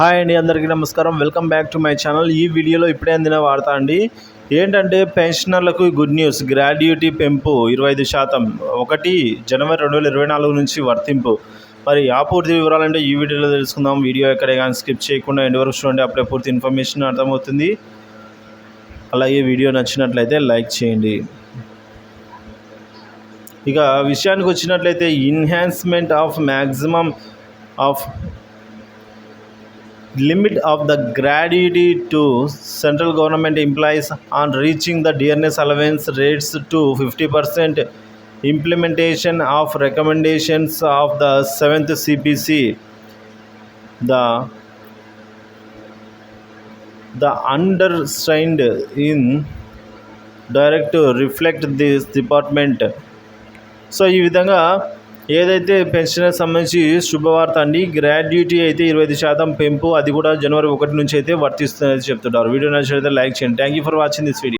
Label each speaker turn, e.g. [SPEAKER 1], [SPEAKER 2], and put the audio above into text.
[SPEAKER 1] Hi అండి అందరికీ నమస్కారం. Welcome back to my channel ఈ వీడియోలో ఇప్పుడే అందిన వార్త అండి. ఏంటంటే పెన్షనర్లకు గుడ్ న్యూస్ గ్రాడ్యుటీ పెంపు ఇరవై ఐదు శాతం. ఒకటి జనవరి రెండు వేల ఇరవై నాలుగు నుంచి వర్తింపు. మరి ఆ పూర్తి వివరాలంటే ఈ వీడియోలో తెలుసుకుందాం. వీడియో ఎక్కడే కానీ స్కిప్ చేయకుండా ఎండ్ వరకు చూడండి. అప్పుడే పూర్తి ఇన్ఫర్మేషన్ అర్థమవుతుంది. అలాగే వీడియో నచ్చినట్లయితే లైక్ చేయండి. ఇక విషయానికి వచ్చినట్లయితే enhancement of maximum of limit of the gratuity to central government employees on reaching the dearness allowance rates to 50% implementation of recommendations of the 7th cpc the the undersigned in direct to reflect this department so ఈ విధంగా ఏదైతే pension సంబంధించి శుభవార్త అండి gratuity అయితే ఇరవై ఐదు శాతం పెంపు అది కూడా జనవరి ఒకటి నుంచి అయితే వర్తిస్తుందని చెప్తున్నారు వీడియో నచ్చినట్లయితే లైక్ చేయండి. Thank you for watching this video